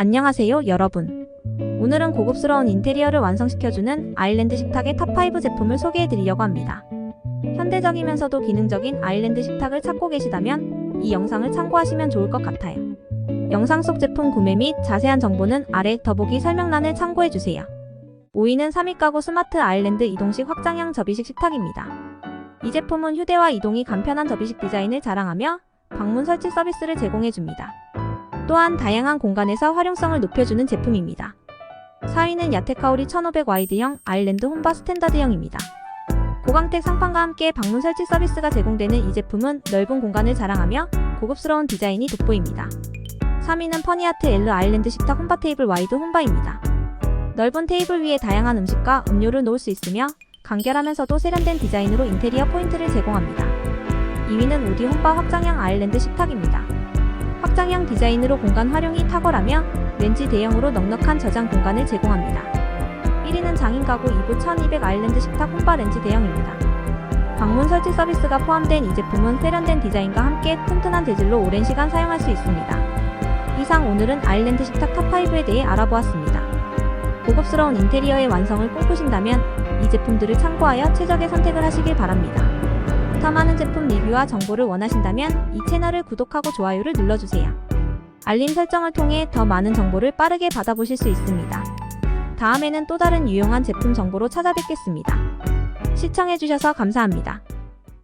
안녕하세요, 여러분. 오늘은 고급스러운 인테리어를 완성시켜주는 아일랜드 식탁의 탑5 제품을 소개해드리려고 합니다. 현대적이면서도 기능적인 아일랜드 식탁을 찾고 계시다면 이 영상을 참고하시면 좋을 것 같아요. 영상 속 제품 구매 및 자세한 정보는 아래 더보기 설명란을 참고해주세요. 5위는 3위 가구 스마트 아일랜드 이동식 확장형 접이식 식탁입니다. 이 제품은 휴대와 이동이 간편한 접이식 디자인을 자랑하며 방문 설치 서비스를 제공해줍니다. 또한 다양한 공간에서 활용성을 높여주는 제품입니다. 4위는 야테카오리 1500 와이드형 아일랜드 홈바 스탠다드형입니다. 고광택 상판과 함께 방문 설치 서비스가 제공되는 이 제품은 넓은 공간을 자랑하며 고급스러운 디자인이 돋보입니다. 3위는 퍼니아트 엘르 아일랜드 식탁 홈바 테이블 와이드 홈바입니다. 넓은 테이블 위에 다양한 음식과 음료를 놓을 수 있으며 간결하면서도 세련된 디자인으로 인테리어 포인트를 제공합니다. 2위는 우디 홈바 확장형 아일랜드 식탁입니다. 확장형 디자인으로 공간 활용이 탁월하며 렌지 대형으로 넉넉한 저장 공간을 제공합니다. 1위는 장인 가구 2부 1200 아일랜드 식탁 홈바 렌지 대형입니다. 방문 설치 서비스가 포함된 이 제품은 세련된 디자인과 함께 튼튼한 재질로 오랜 시간 사용할 수 있습니다. 이상 오늘은 아일랜드 식탁 탑5에 대해 알아보았습니다. 고급스러운 인테리어의 완성을 꿈꾸신다면 이 제품들을 참고하여 최적의 선택을 하시길 바랍니다. 더 많은 제품 리뷰와 정보를 원하신다면 이 채널을 구독하고 좋아요를 눌러주세요. 알림 설정을 통해 더 많은 정보를 빠르게 받아보실 수 있습니다. 다음에는 또 다른 유용한 제품 정보로 찾아뵙겠습니다. 시청해주셔서 감사합니다.